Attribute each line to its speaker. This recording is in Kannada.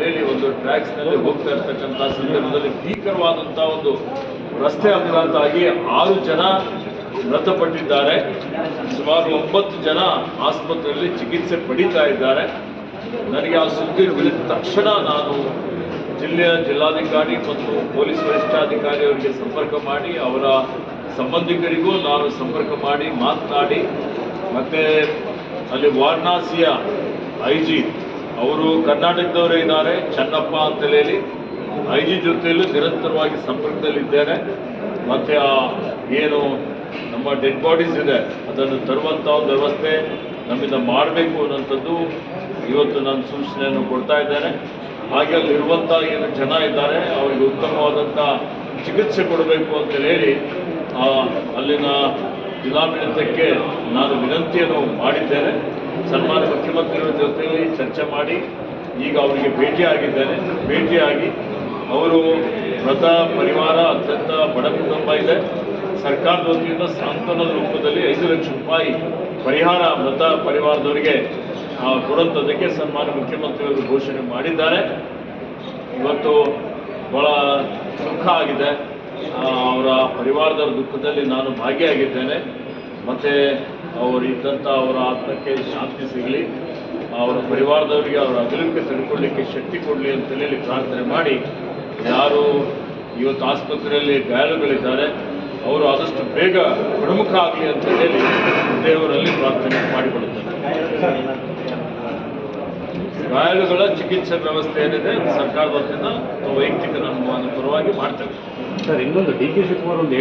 Speaker 1: ಹೇಳಿ ಒಂದು ಟ್ರ್ಯಾಕ್ಸ್ನಲ್ಲಿ ಹೋಗ್ತಾ ಇರ್ತಕ್ಕಂಥ ಸಂದರ್ಭದಲ್ಲಿ ಭೀಕರವಾದಂತಹ ಒಂದು ರಸ್ತೆ ಅಪಘಾತ ಆಗಿ ಆರು ಜನ ಮೃತಪಟ್ಟಿದ್ದಾರೆ. ಸುಮಾರು ಒಂಬತ್ತು ಜನ ಆಸ್ಪತ್ರೆಯಲ್ಲಿ ಚಿಕಿತ್ಸೆ ಪಡೀತಾ ಇದ್ದಾರೆ. ನನಗೆ ಆ ಸುದ್ದಿ ತಿಳಿದ ತಕ್ಷಣ ನಾನು ಜಿಲ್ಲೆಯ ಜಿಲ್ಲಾಧಿಕಾರಿ ಮತ್ತು ಪೊಲೀಸ್ ವರಿಷ್ಠಾಧಿಕಾರಿ ಅವರಿಗೆ ಸಂಪರ್ಕ ಮಾಡಿ, ಅವರ ಸಂಬಂಧಿಕರಿಗೂ ನಾನು ಸಂಪರ್ಕ ಮಾಡಿ, ಮಾತನಾಡಿ, ಮತ್ತೆ ಅಲ್ಲಿ ವಾರಣಾಸಿಯ ಐ ಜಿ ಅವರು ಕರ್ನಾಟಕದವರೇ ಇದ್ದಾರೆ. ಚನ್ನಪ್ಪ ಅಂತೇಳಿ ಹೇಳಿ ಐ ಜಿ ಜೊತೆಯಲ್ಲೂ ನಿರಂತರವಾಗಿ ಸಂಪರ್ಕದಲ್ಲಿದ್ದೇನೆ ಮತ್ತು ಆ ಏನು ನಮ್ಮ ಡೆಡ್ ಬಾಡೀಸ್ ಇದೆ, ಅದನ್ನು ತರುವಂಥ ಒಂದು ವ್ಯವಸ್ಥೆ ನಮ್ಮಿಂದ ಮಾಡಬೇಕು ಅನ್ನೋಂಥದ್ದು ಇವತ್ತು ನಾನು ಸೂಚನೆಯನ್ನು ಕೊಡ್ತಾ ಇದ್ದೇನೆ. ಹಾಗೆ ಅಲ್ಲಿರುವಂಥ ಏನು ಜನ ಇದ್ದಾರೆ, ಅವರಿಗೆ ಉತ್ತಮವಾದಂಥ ಚಿಕಿತ್ಸೆ ಕೊಡಬೇಕು ಅಂತೇಳಿ ಹೇಳಿ ಅಲ್ಲಿನ ಜಿಲ್ಲಾಡಳಿತಕ್ಕೆ ನಾನು ವಿನಂತಿಯನ್ನು ಮಾಡಿದ್ದೇನೆ. ಸನ್ಮಾನ್ಯ ಮುಖ್ಯಮಂತ್ರಿಗಳ ಜೊತೆಯಲ್ಲಿ ಚರ್ಚೆ ಮಾಡಿ ಈಗ ಅವರಿಗೆ ಭೇಟಿಯಾಗಿದ್ದೇನೆ ಭೇಟಿಯಾಗಿ ಅವರು ಮೃತ ಪರಿವಾರ ಅತ್ಯಂತ ಬಡ ಕುಟುಂಬ ಇದೆ. ಸರ್ಕಾರದ ವತಿಯಿಂದ ಸಾಂತ್ವನದ ರೂಪದಲ್ಲಿ ಐದು ಲಕ್ಷ ರೂಪಾಯಿ ಪರಿಹಾರ ಮೃತ ಪರಿವಾರದವರಿಗೆ ಕೊಡುವಂಥದ್ದಕ್ಕೆ ಸನ್ಮಾನ್ಯ ಮುಖ್ಯಮಂತ್ರಿಗಳು ಘೋಷಣೆ ಮಾಡಿದ್ದಾರೆ. ಇವತ್ತು ಬಹಳ ದುಃಖ ಆಗಿದೆ. ಅವರ ಪರಿವಾರದ ದುಃಖದಲ್ಲಿ ನಾನು ಭಾಗಿಯಾಗಿದ್ದೇನೆ. ಮತ್ತು ಅವರು ಇದ್ದಂಥ ಅವರ ಆತ್ಮಕ್ಕೆ ಶಾಂತಿ ಸಿಗಲಿ, ಅವರ ಪರಿವಾರದವರಿಗೆ ಅವರ ಅಗಲಿಕೆ ತಡ್ಕೊಳ್ಳಿಕ್ಕೆ ಶಕ್ತಿ ಕೊಡಲಿ ಅಂತ ಹೇಳಿ ಪ್ರಾರ್ಥನೆ ಮಾಡಿ, ಯಾರು ಇವತ್ತು ಆಸ್ಪತ್ರೆಯಲ್ಲಿ ಗಾಯಾಳುಗಳಿದ್ದಾರೆ, ಅವರು ಆದಷ್ಟು ಬೇಗ ಪ್ರಮುಖ ಆಗಲಿ ಅಂತ ಹೇಳಿ ದೇವರಲ್ಲಿ ಪ್ರಾರ್ಥನೆ ಮಾಡಿಕೊಡುತ್ತಾರೆ ಗಾಯಾಳುಗಳ ಚಿಕಿತ್ಸೆ ವ್ಯವಸ್ಥೆ ಏನಿದೆ, ಸರ್ಕಾರದ ವತಿಯಿಂದ ವೈಯಕ್ತಿಕ ನಮ್ಮ ಪರವಾಗಿ ಮಾಡ್ತೇವೆ.
Speaker 2: ಸರ್, ಇನ್ನೊಂದು ಡಿ ಕೆ ಶಿವಕುಮಾರ್ ಒಂದು